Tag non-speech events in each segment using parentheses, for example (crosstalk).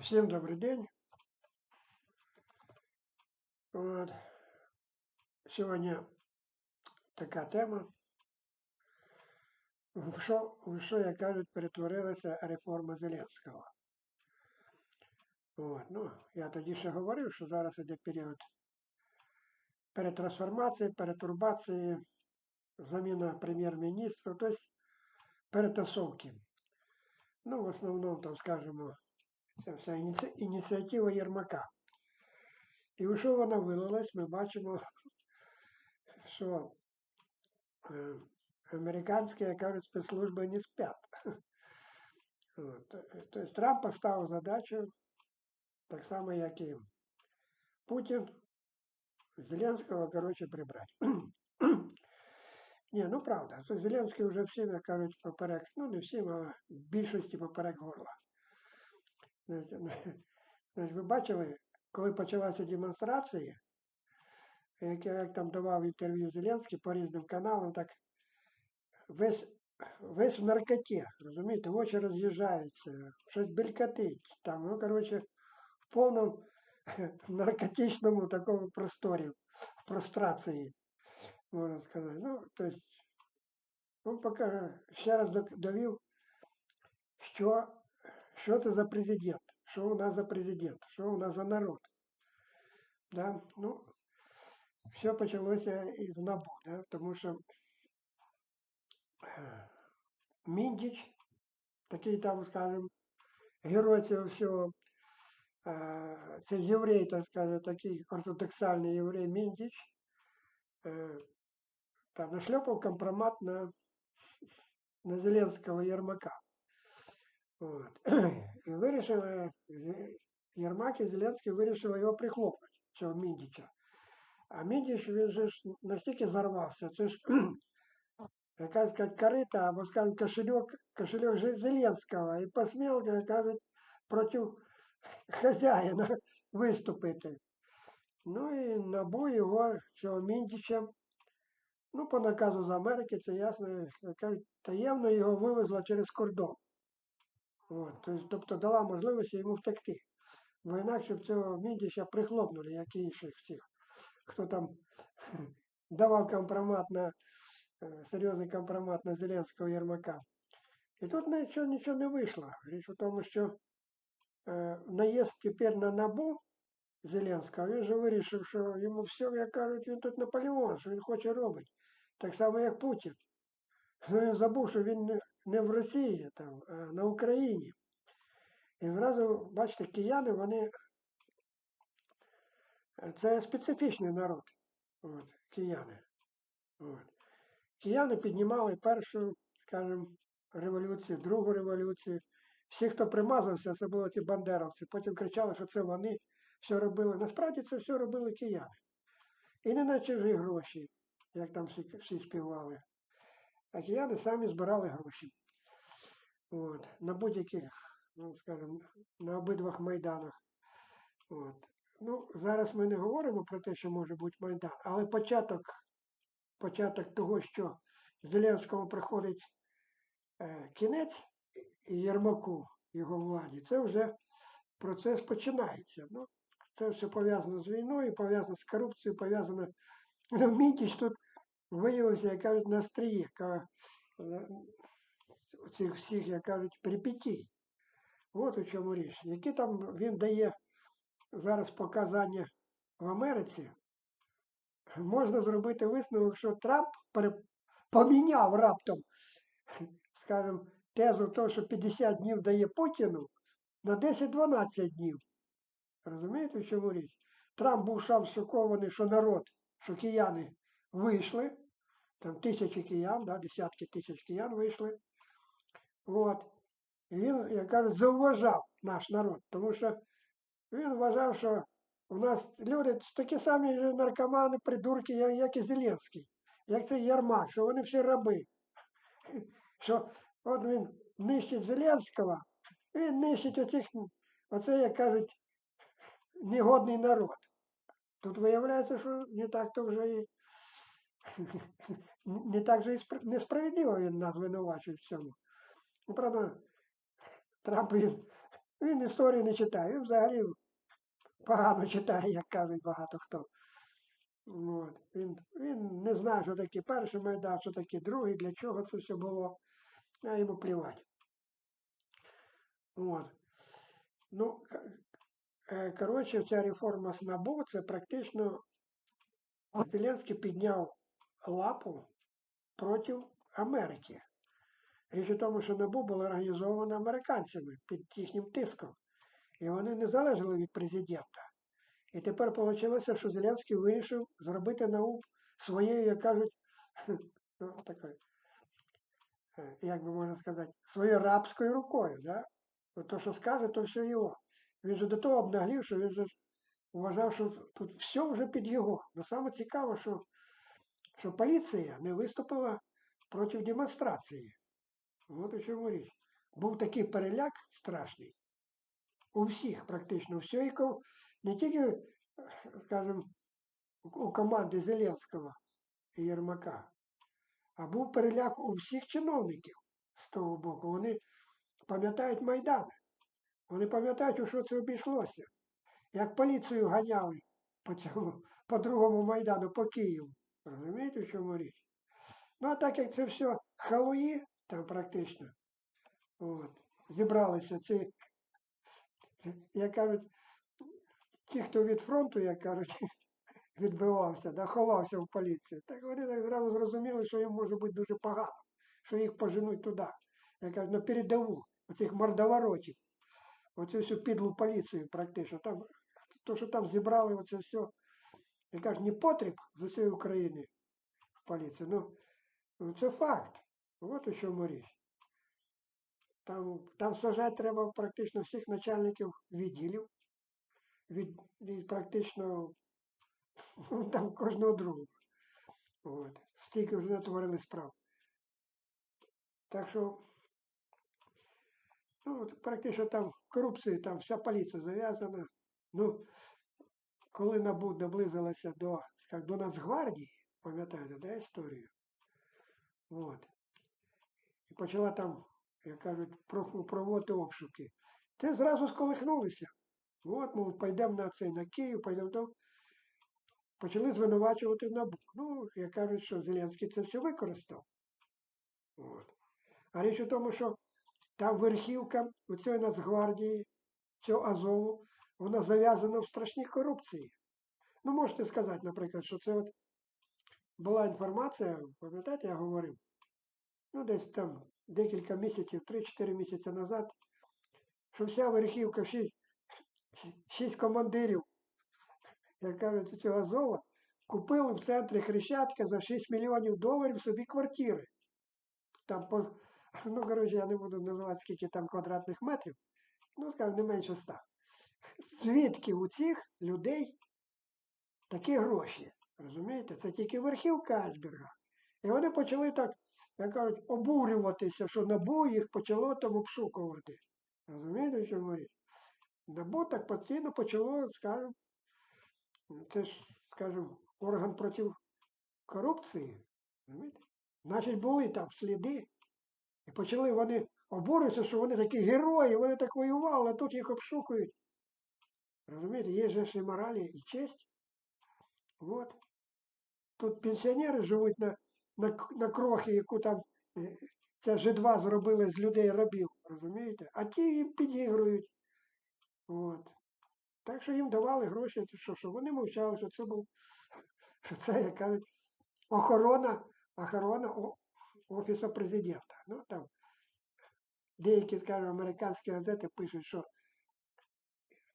Всім добрий день. От. Сьогодні така тема. В що, в що, як кажуть, перетворилася реформа Зеленського. От. Ну, я тоді ще говорив, що зараз іде період перетрансформації, перетурбації, заміна прем'єр-міністра, тобто перетасовки. Ну, в основному, там, скажімо, Це вся ініці- ініціатива Єрмака. І у що вона вилилась, ми бачимо, що е, американські, як кажуть, спецслужби не спять. От. Тобто Трамп поставив задачу, так само, як і Путін, Зеленського, коротше, прибрати. Ні, ну правда, то Зеленський вже всім, як кажуть, поперек, ну не всім, а в більшості поперек горла. Ви бачили, коли почалася демонстрація, як я там давав інтерв'ю Зеленський по різним каналам, так весь, весь в наркоті, розумієте, очі роз'їжджаються, щось белькотить, там, ну, коротше, в повному (laughs) наркотичному такому просторі, прострації, можна сказати. Ну, то есть, ну, поки ще раз довів, що, що це за президент, що у нас за президент, що у нас за народ. Да? Ну, все почалося із НАБУ, да? тому що е, Міндіч, такий там, скажімо, герой цього всього, е, це єврей, так скажемо, такий ортодоксальний єврей Міндіч, е, там нашлепав компромат на, на Зеленського Єрмака. От. І (clears throat) вирішили, Єрмак і Зеленський вирішили його прихлопнути, цього Міндіча. А Міндіч, він же ж настільки зарвався, це ж (clears throat) якась корита, або скажем, кошельок Же- Зеленського, і посмів, як кажуть, проти (laughs) хазяїна виступити. Ну і набу його, цього Міндіча, ну, по наказу з Америки, це ясно, кажуть, таємно його вивезла через кордон. От, тобто, тобто дала можливість йому втекти. Бо інакше б цього Міндіча прихлопнули, як і інших всіх, хто там (laughs) давав компромат на е, серйозний компромат на Зеленського Єрмака. І тут нічого, нічого не вийшло. Річ у тому, що е, наїзд тепер на набу Зеленського, він же вирішив, що йому все, як кажуть, він тут Наполеон, що він хоче робити. Так само, як Путін. Ну, він забув, що він не, в Росії, там, а на Україні. І зразу, бачите, кияни, вони е, це специфічний народ. От, кияни. От. Кияни піднімали першу, скажімо, революцію, другу революцію. Всі, хто примазався, це були ті бандеровці. Потім кричали, що це вони все робили. Насправді це все робили кияни. І не на чужі гроші, як там всі, всі співали. А кияни самі збирали гроші. От, на будь-яких, ну, скажімо, на обидвох майданах. От. Ну, зараз ми не говоримо про те, що може бути Майдан, але початок, початок того, що Зеленському приходить е, кінець Єрмаку, його владі, це вже процес починається. Ну, це все пов'язано з війною, пов'язано з корупцією, пов'язано. Ну, Мітіч тут виявився, як кажуть, на стрії ка- е, цих всіх, як кажуть, перипетій. От у чому річ. Які там він дає зараз показання в Америці, можна зробити висновок, що Трамп поміняв раптом, скажімо, тезу того, що 50 днів дає Путіну на 10-12 днів. Розумієте, в чому річ? Трамп був сам шокований, що народ, що кияни вийшли, там тисячі киян, да, десятки тисяч киян вийшли. От. І він, як кажуть, зауважав наш народ, тому що він вважав, що у нас люди такі самі ж наркомани, придурки, як, і Зеленський, як це Єрмак, що вони всі раби. (laughs) Що от він нищить Зеленського, він нищить оцих, оце, як кажуть, негодний народ. Тут виявляється, що не так то вже і не так же і несправедливо він нас винувачує в цьому. Ну, правда, Трамп він Він історії не читає, він взагалі погано читає, як кажуть багато хто. От. Він, він не знає, що таке перший майдан, що таке другий, для чого це все було, а йому плівати. От. Ну, е, коротше, ця реформа з НАБУ, це практично Зеленський підняв лапу проти Америки. Річ у тому, що НАБУ було організовано американцями під їхнім тиском. І вони не залежали від президента. І тепер вийшло, що Зеленський вирішив зробити НАУ своєю, як кажуть, (laughs) ну, такою, е, як би можна сказати, своєю рабською рукою. Да? То, що скаже, то все його. Він же до того обнаглів, що він же вважав, що тут все вже під його. Но саме цікаво, що, що поліція не виступила проти демонстрації. От у чому річ. Був такий переляк страшний. У всіх практично. У всієї, не тільки, скажімо, у команди Зеленського і Єрмака, а був переляк у всіх чиновників з того боку. Вони пам'ятають Майдан. Вони пам'ятають, у що це обійшлося. Як поліцію ганяли по цьому, по другому Майдану, по Києву. Розумієте, в чому річ? Ну, а так як це все халуї, там практично, от, зібралися ці, як кажуть, ті, хто від фронту, як кажуть, (laughs) відбивався, да, ховався в поліції, так вони так зразу зрозуміли, що їм може бути дуже погано, що їх поженуть туди, я кажу, на передову, оцих мордоворотів, оцю всю підлу поліцію практично. Там, то, що там зібрали оце все, я кажу, не потріб з усієї України в поліції. Ну, ну, це факт. От у чому річ. Там, там сажати треба практично всіх начальників відділів, від, від практично там кожного другого. От. Стільки вже натворили справ. Так що, ну, практично там корупції, там вся поліція зав'язана. Ну, коли НАБУ наблизилася до, до Нацгвардії, пам'ятаєте, да, історію? От. І почала там, як кажуть, про- проводити обшуки. Те зразу сколихнулися. От, мов, пойдемо на цей, на Київ, пойдемо там. Почали звинувачувати НАБУ. Ну, як кажуть, що Зеленський це все використав. От. А річ у тому, що там верхівка у цієї Нацгвардії, цього Азову, вона зав'язана в страшній корупції. Ну, можете сказати, наприклад, що це от була інформація, пам'ятаєте, я говорив, ну, десь там декілька місяців, 3-4 місяці назад, що вся верхівка, шість, шість командирів, як кажуть, цього Азова, купили в центрі Хрещатика за 6 мільйонів доларів собі квартири. Там по, ну, коротше, я не буду називати, скільки там квадратних метрів, ну, скажімо, не менше ста. Звідки у цих людей такі гроші? Розумієте? Це тільки верхівка айсберга. І вони почали так, як кажуть, обурюватися, що НАБУ їх почало там обшукувати. Розумієте, чому річ? НАБУ так постійно почало, скажімо, це ж, скажімо, орган проти корупції. Розумієте? Значить, були там сліди. І почали вони обурюватися, що вони такі герої, вони так воювали, а тут їх обшукують. Розумієте, є же і моралі, і честь. От. Тут пенсіонери живуть на, на, на крохи, яку там е, ця жидва зробили з людей рабів, розумієте? А ті їм підігрують. От. Так що їм давали гроші, що, що вони мовчали, що це був, що (laughs) це, як кажуть, охорона, охорона Офісу президента. Ну, там деякі, скажімо, американські газети пишуть, що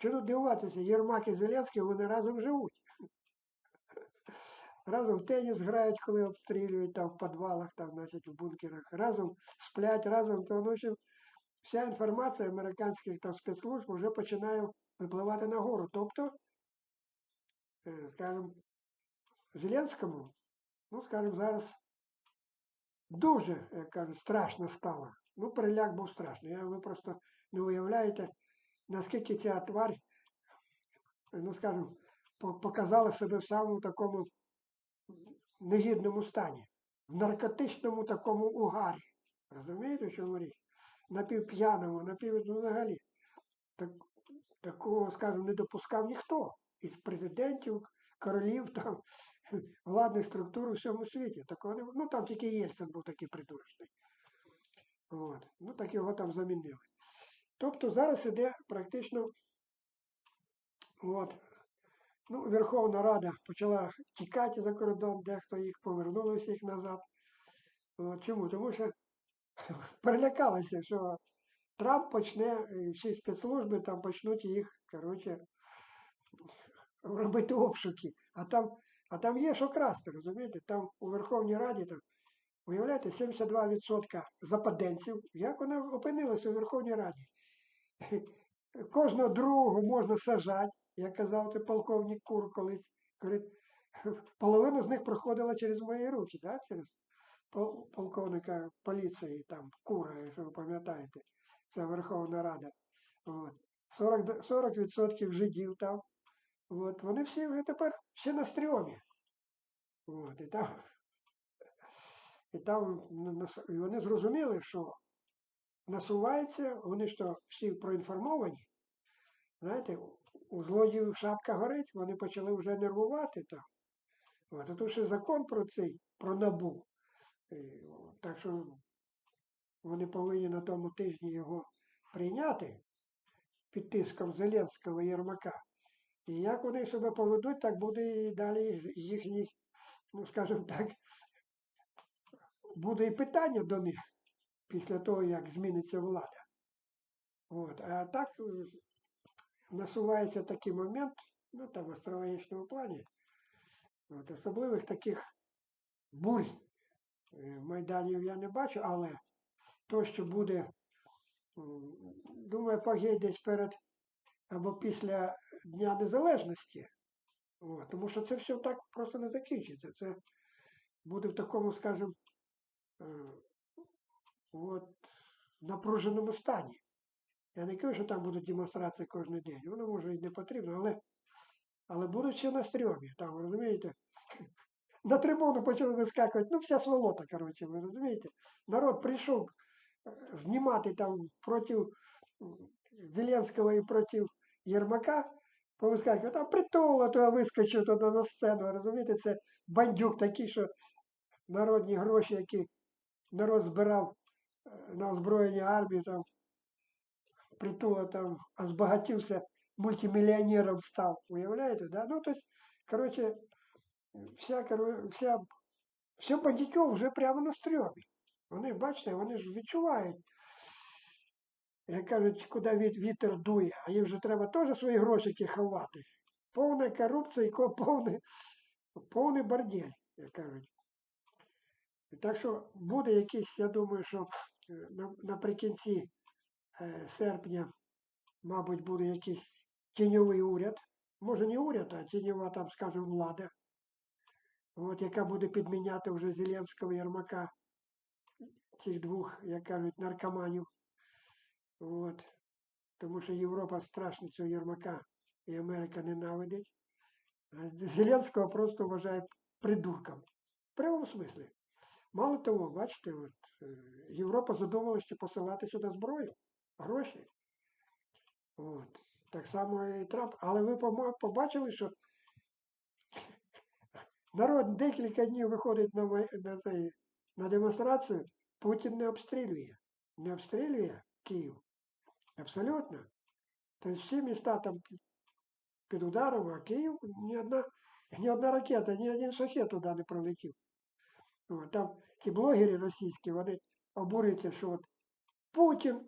що тут дивуватися, Єрмак і Зеленський, вони разом живуть. (laughs) Разом в теніс грають, коли обстрілюють там в підвалах, там, значить, в бункерах, разом сплять, разом, то, ну, вся інформація американських там спецслужб вже починає випливати нагору. Тобто, е, скажімо, Зеленському, ну, скажімо, зараз дуже, як кажуть, страшно стало. Ну, переляк був страшний. Ви просто не уявляєте, наскільки ця тварь, ну, скажімо, показала себе в самому такому негідному стані, в наркотичному такому угарі. Розумієте, що річ? Напівп'яному, напів, ну, взагалі. так, такого, скажімо, не допускав ніхто із президентів, королів, там, (laughs) владних структур у всьому світі. Такого не, ну там тільки Єльцин був такий придурочний. От. Ну так його там замінили. Тобто зараз іде практично от, ну, Верховна Рада почала тікати за кордон, дехто їх повернулося їх назад. От, чому? Тому що (laughs) перелякалися, що Трамп почне, всі спецслужби там почнуть їх, коротше, робити обшуки. А там, а там є що красти, розумієте? Там у Верховній Раді там, уявляєте, 72% западенців, як вони опинилися у Верховній Раді. Кожного другого можна сажати, як казав це полковник Кур колись. Говорить, половина з них проходила через мої руки, да? через полковника поліції, там, Кура, якщо ви пам'ятаєте, це Верховна Рада. От. 40, д- 40% жидів там. От. Вони всі вже тепер всі на стрьомі. От. І там, і там і вони зрозуміли, що насувається, вони ж то всі проінформовані. Знаєте, у злодіїв шапка горить, вони почали вже нервувати там. От, а тут ще закон про цей, про набу. І, Так що вони повинні на тому тижні його прийняти під тиском Зеленського Єрмака. І як вони себе поведуть, так буде і далі їхній, ну скажімо так, буде і питання до них після того, як зміниться влада. От. А так е, насувається такий момент, ну там в астрологічному плані, от, особливих таких бурь е, майданів я не бачу, але то, що буде, думаю, погей десь перед або після Дня Незалежності. От, тому що це все так просто не закінчиться. Це буде в такому, скажімо, е, от, напруженому стані. Я не кажу, що там будуть демонстрації кожен день. Воно може і не потрібно, але, але будуть ще на стрьомі. Там, розумієте? (laughs) На трибуну почали вискакувати, ну вся сволота, коротше, ви розумієте? Народ прийшов е, знімати там проти Зеленського і проти Єрмака, повискакувати, а притула то вискочив туди на сцену, розумієте, це бандюк такий, що народні гроші, які народ збирав на озброєння армії, там притула там збагатився, мультимільйонером став. Уявляєте, да? Ну, то есть, короче, вся, вся, все бандитьов вже прямо на стрьомі. Вони, бачите, вони ж відчувають, як кажуть, куди віт- вітер дує, а їм вже треба теж свої грошики ховати. Повна корупція повний, повний бордель, як кажуть. Так що буде якийсь, я думаю, що наприкінці е, серпня, мабуть, буде якийсь тіньовий уряд. Може не уряд, а тіньова, там, скажімо, влада. От, яка буде підміняти вже Зеленського Єрмака, цих двох, як кажуть, наркоманів. От. Тому що Європа страшно цього Єрмака і Америка ненавидить. Зеленського просто вважає придурком. В прямому смислі. Мало того, бачите, от, е, Європа задумалася посилати сюди зброю, гроші. От. Так само і Трамп. Але ви побачили, що народ декілька днів виходить на, май- на, на демонстрацію, Путін не обстрілює. Не обстрілює Київ. Абсолютно. Тобто всі міста там під ударом, а Київ ні одна, ні одна ракета, ні один шахет туди не пролетів. От, там ті блогери російські, вони обурюються, що от Путін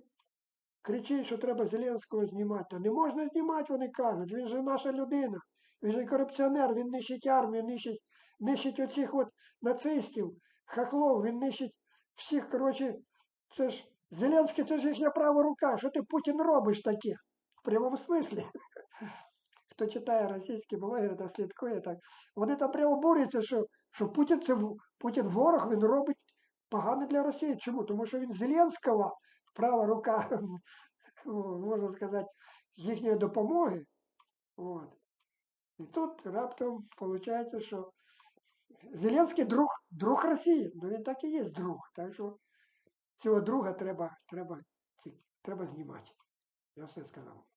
кричить, що треба Зеленського знімати. Та не можна знімати, вони кажуть. Він же наша людина. Він же корупціонер, він нищить армію, нищить, нищить оцих от нацистів, хахлов, він нищить всіх, коротше, це ж Зеленський, це ж їхня права рука. Що ти Путін робиш таке? В прямому смислі. Хто читає російські блогери та слідкує так, вони там прямо борються, що, що Путін це Путін ворог, він робить погано для Росії. Чому? Тому що він Зеленського, права рука, (laughs) можна сказати, їхньої допомоги. От. І тут раптом виходить, що Зеленський друг, друг Росії. Ну він так і є друг. Так що цього друга треба, треба, треба знімати. Я все сказав.